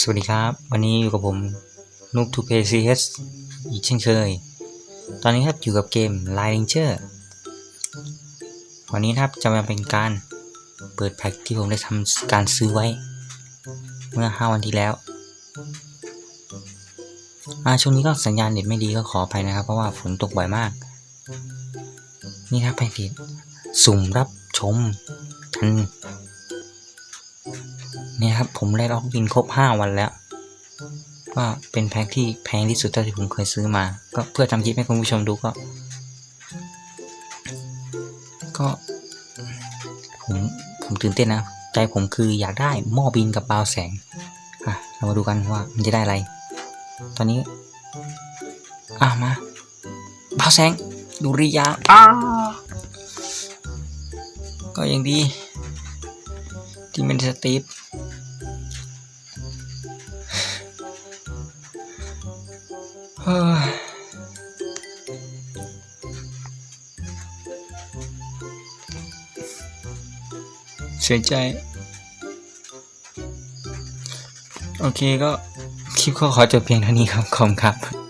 สวัสดีครับ วันนี้อยู่กับผมนุกทูเพซีเอสอีกเช่นเคย ตอนนี้ครับอยู่กับเกม Line Ranger วันนี้ครับจะมาเป็นการเปิดแพ็คที่ผมได้ทำการซื้อไว้ เมื่อ 5 วันที่แล้วอาช่วงนี้ก็สัญญาณเน็ตไม่ดีก็ขออภัยนะครับ เพราะว่าฝนตกบ่อยมาก นี่ครับแพ็กเกจสุ่มรับชมกัน เนี่ยครับผมได้ล็อกอินครบ 5 วันแล้วก็เป็นแพ็คที่แพงที่สุดเท่าที่ผมเคยซื้อมา ก็เพื่อทำคลิปให้คุณผู้ชมดูก็ ก็ผมผมตื่นเต้นนะ ใจผมคืออยากได้หม้อบินกับเบาวแสงอะเรามาดูกันว่ามันจะได้อะไร ตอนนี้ อะมาเบาวแสงดูริยางอ้าก็ยังดี ที่เป็นสตีฟ เสียใจ โอเคก็คลิปก็ขอจบเพียงเท่านี้ครับ ขอบคุณครับ